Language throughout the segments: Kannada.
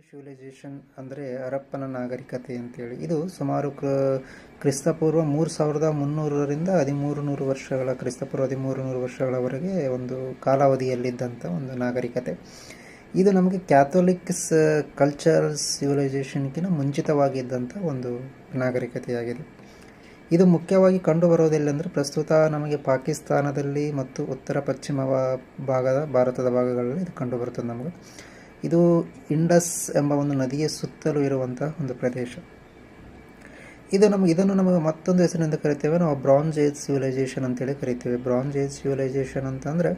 ಸಿವಿಲೈಸೇಷನ್ ಅಂದರೆ ಹರಪ್ಪನ ನಾಗರಿಕತೆ ಅಂತೇಳಿ. ಇದು ಸುಮಾರು ಕ್ರ ಕ್ರಿಸ್ತಪೂರ್ವ ಮೂರು ಸಾವಿರದ ಮುನ್ನೂರರಿಂದ ಹದಿಮೂರು ನೂರು ವರ್ಷಗಳ, ಕ್ರಿಸ್ತಪೂರ್ವ ಹದಿಮೂರು ನೂರು ವರ್ಷಗಳವರೆಗೆ ಒಂದು ಕಾಲಾವಧಿಯಲ್ಲಿದ್ದಂಥ ಒಂದು ನಾಗರಿಕತೆ. ಇದು ನಮಗೆ ಕ್ಯಾಥೋಲಿಕ್ಸ್ ಕಲ್ಚರ್ ಸಿವಿಲೈಸೇಷನ್ಗಿಂತ ಮುಂಚಿತವಾಗಿದ್ದಂಥ ಒಂದು ನಾಗರಿಕತೆಯಾಗಿದೆ. ಇದು ಮುಖ್ಯವಾಗಿ ಕಂಡುಬರೋದೆಲ್ಲಂದರೆ ಪ್ರಸ್ತುತ ನಮಗೆ ಪಾಕಿಸ್ತಾನದಲ್ಲಿ ಮತ್ತು ಉತ್ತರ ಪಶ್ಚಿಮ ಭಾಗದ, ಭಾರತದ ಭಾಗಗಳಲ್ಲಿ ಇದು ಕಂಡುಬರುತ್ತದೆ ನಮಗೆ. ಇದು ಇಂಡಸ್ ಎಂಬ ಒಂದು ನದಿಯ ಸುತ್ತಲೂ ಇರುವಂತಹ ಒಂದು ಪ್ರದೇಶ. ಇದು ನಮಗೆ, ಇದನ್ನು ನಮಗೆ ಮತ್ತೊಂದು ಹೆಸರಿನಿಂದ ಕರಿತೇವೆ. ನಾವು ಬ್ರಾಂಜ್ ಏಜ್ ಸಿವಿಲೈಸೇಷನ್ ಅಂತೇಳಿ ಕರಿತೇವೆ. ಬ್ರಾಂಜ್ ಏಜ್ ಸಿವಿಲೈಸೇಷನ್ ಅಂತಂದರೆ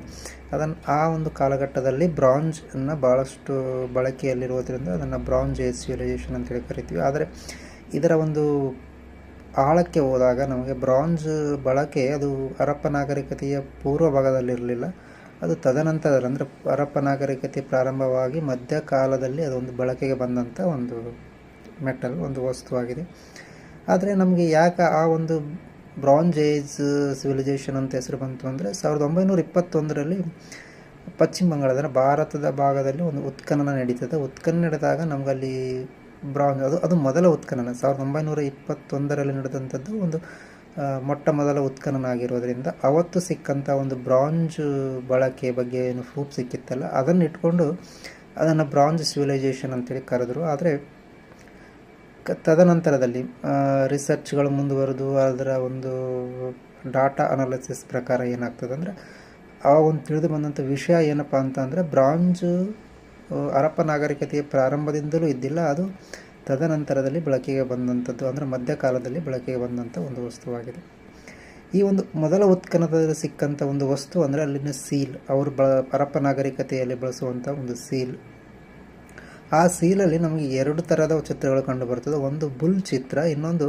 ಅದನ್ನು ಆ ಒಂದು ಕಾಲಘಟ್ಟದಲ್ಲಿ ಬ್ರಾಂಜ್ ಅನ್ನು ಭಾಳಷ್ಟು ಬಳಕೆಯಲ್ಲಿರುವುದರಿಂದ ಅದನ್ನು ಬ್ರಾಂಜ್ ಏಜ್ ಸಿವಿಲೈಸೇಷನ್ ಅಂತೇಳಿ ಕರಿತೀವಿ. ಆದರೆ ಇದರ ಒಂದು ಆಳಕ್ಕೆ ಹೋದಾಗ ನಮಗೆ ಬ್ರಾಂಜ್ ಬಳಕೆ ಅದು ಹರಪ್ಪ ನಾಗರಿಕತೆಯ ಪೂರ್ವ ಭಾಗದಲ್ಲಿರಲಿಲ್ಲ. ಅದು ತದನಂತರ ಅಂದರೆ ಹರಪ್ಪ ನಾಗರಿಕತೆ ಪ್ರಾರಂಭವಾಗಿ ಮಧ್ಯಕಾಲದಲ್ಲಿ ಅದೊಂದು ಬಳಕೆಗೆ ಬಂದಂಥ ಒಂದು ಮೆಟಲ್, ಒಂದು ವಸ್ತುವಾಗಿದೆ. ಆದರೆ ನಮಗೆ ಯಾಕೆ ಆ ಒಂದು ಬ್ರಾಂಜ್ ಏಜ್ ಸಿವಿಲೈಸೇಷನ್ ಅಂತ ಹೆಸರು ಬಂತು ಅಂದರೆ ಸಾವಿರದ ಒಂಬೈನೂರ ಇಪ್ಪತ್ತೊಂದರಲ್ಲಿ ಪಶ್ಚಿಮ ಬಂಗಾಳ ಅಂದರೆ ಭಾರತದ ಭಾಗದಲ್ಲಿ ಒಂದು ಉತ್ಖನನ ನಡೀತದೆ. ಉತ್ಖನನ ನಡೆದಾಗ ನಮಗಲ್ಲಿ ಬ್ರಾಂಜ್, ಅದು ಅದು ಮೊದಲ ಉತ್ಖನನ. ಸಾವಿರದ ಒಂಬೈನೂರ ಇಪ್ಪತ್ತೊಂದರಲ್ಲಿ ನಡೆದಂಥದ್ದು ಒಂದು ಮೊಟ್ಟ ಮೊದಲ ಉತ್ಖನನ ಆಗಿರೋದ್ರಿಂದ ಅವತ್ತು ಸಿಕ್ಕಂಥ ಒಂದು ಬ್ರಾಂಜ್ ಬಳಕೆ ಬಗ್ಗೆ ಏನು ಪ್ರೂಫ್ ಸಿಕ್ಕಿತ್ತಲ್ಲ ಅದನ್ನು ಇಟ್ಕೊಂಡು ಅದನ್ನು ಬ್ರಾಂಜ್ ಸಿವಿಲೈಸೇಷನ್ ಅಂತೇಳಿ ಕರೆದ್ರು. ಆದರೆ ತದನಂತರದಲ್ಲಿ ರಿಸರ್ಚ್ಗಳು ಮುಂದುವರೆದು ಅದರ ಒಂದು ಡಾಟಾ ಅನಾಲಿಸಿಸ್ ಪ್ರಕಾರ ಏನಾಗ್ತದೆ ಅಂದರೆ ಆ ಒಂದು ತಿಳಿದು ಬಂದಂಥ ವಿಷಯ ಏನಪ್ಪ ಅಂತ ಅಂದರೆ ಬ್ರಾಂಜ್ ಹರಪ್ಪ ನಾಗರಿಕತೆಯ ಪ್ರಾರಂಭದಿಂದಲೂ ಇದ್ದಿಲ್ಲ, ಅದು ತದನಂತರದಲ್ಲಿ ಬಳಕೆಗೆ ಬಂದಂಥದ್ದು ಅಂದರೆ ಮಧ್ಯಕಾಲದಲ್ಲಿ ಬಳಕೆಗೆ ಬಂದಂಥ ಒಂದು ವಸ್ತುವಾಗಿದೆ. ಈ ಒಂದು ಮೊದಲ ಉತ್ಖನದಲ್ಲಿ ಸಿಕ್ಕಂಥ ಒಂದು ವಸ್ತು ಅಂದರೆ ಅಲ್ಲಿನ ಸೀಲ್, ಅವರು ಬಳ ಹರಪ್ಪ ನಾಗರಿಕತೆಯಲ್ಲಿ ಬಳಸುವಂಥ ಒಂದು ಸೀಲ್. ಆ ಸೀಲಲ್ಲಿ ನಮಗೆ ಎರಡು ಥರದ ಚಿತ್ರಗಳು ಕಂಡುಬರ್ತದೆ ಒಂದು ಬುಲ್ ಚಿತ್ರ, ಇನ್ನೊಂದು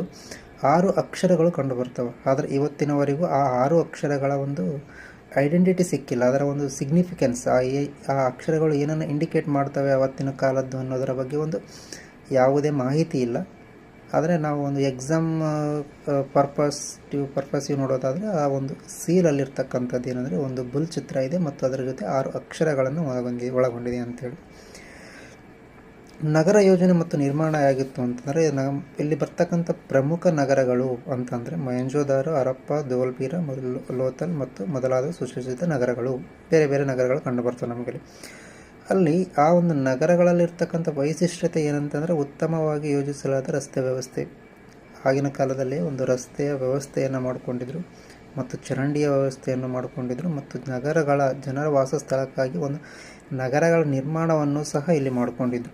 ಆರು ಅಕ್ಷರಗಳು ಕಂಡುಬರ್ತವೆ ಆದರೆ ಇವತ್ತಿನವರೆಗೂ ಆ ಆರು ಅಕ್ಷರಗಳ ಒಂದು ಐಡೆಂಟಿಟಿ ಸಿಕ್ಕಿಲ್ಲ. ಅದರ ಒಂದು ಸಿಗ್ನಿಫಿಕೆನ್ಸ್ ಆ ಆ ಅಕ್ಷರಗಳು ಏನನ್ನು ಇಂಡಿಕೇಟ್ ಮಾಡ್ತವೆ ಅವತ್ತಿನ ಕಾಲದ್ದು ಅನ್ನೋದರ ಬಗ್ಗೆ ಒಂದು ಯಾವುದೇ ಮಾಹಿತಿ ಇಲ್ಲ. ಆದರೆ ನಾವು ಒಂದು ಎಕ್ಸಾಮ್ ಪರ್ಪಸ್ ಪರ್ಪಸ್ಸಿಗೆ ನೋಡೋದಾದರೆ ಆ ಒಂದು ಸೀಲಲ್ಲಿರ್ತಕ್ಕಂಥದ್ದು ಏನಂದರೆ ಒಂದು ಬುಲ್ ಚಿತ್ರ ಇದೆ ಮತ್ತು ಅದರ ಜೊತೆ ಆರು ಅಕ್ಷರಗಳನ್ನು ಒಳಗೊಂಡಿ, ಒಳಗೊಂಡಿದೆ ಅಂತೇಳಿ. ನಗರ ಯೋಜನೆ ಮತ್ತು ನಿರ್ಮಾಣ ಆಗಿತ್ತು ಅಂತಂದರೆ ನಮ್ಮ ಇಲ್ಲಿ ಬರ್ತಕ್ಕಂಥ ಪ್ರಮುಖ ನಗರಗಳು ಅಂತಂದರೆ ಮಯಂಜೋದಾರ ಹರಪ್ಪ ದೋಲ್ಬೀರ ಮೊದಲು ಲೋತಲ್ ಮತ್ತು ಮೊದಲಾದ ಸುಸಜ್ಜಿತ ನಗರಗಳು. ಬೇರೆ ಬೇರೆ ನಗರಗಳು ಕಂಡುಬರ್ತವೆ ನಮಗೆ ಅಲ್ಲಿ ಆ ಒಂದು ನಗರಗಳಲ್ಲಿರ್ತಕ್ಕಂಥ ವೈಶಿಷ್ಟ್ಯತೆ ಏನಂತಂದರೆ ಉತ್ತಮವಾಗಿ ಯೋಜಿಸಲಾದ ರಸ್ತೆ ವ್ಯವಸ್ಥೆ. ಆಗಿನ ಕಾಲದಲ್ಲಿ ಒಂದು ರಸ್ತೆಯ ವ್ಯವಸ್ಥೆಯನ್ನು ಮಾಡಿಕೊಂಡಿದ್ರು ಮತ್ತು ಚರಂಡಿಯ ವ್ಯವಸ್ಥೆಯನ್ನು ಮಾಡಿಕೊಂಡಿದ್ರು ಮತ್ತು ನಗರಗಳ ಜನರ ವಾಸಸ್ಥಳಕ್ಕಾಗಿ ಒಂದು ನಗರಗಳ ನಿರ್ಮಾಣವನ್ನು ಸಹ ಇಲ್ಲಿ ಮಾಡಿಕೊಂಡಿದ್ರು.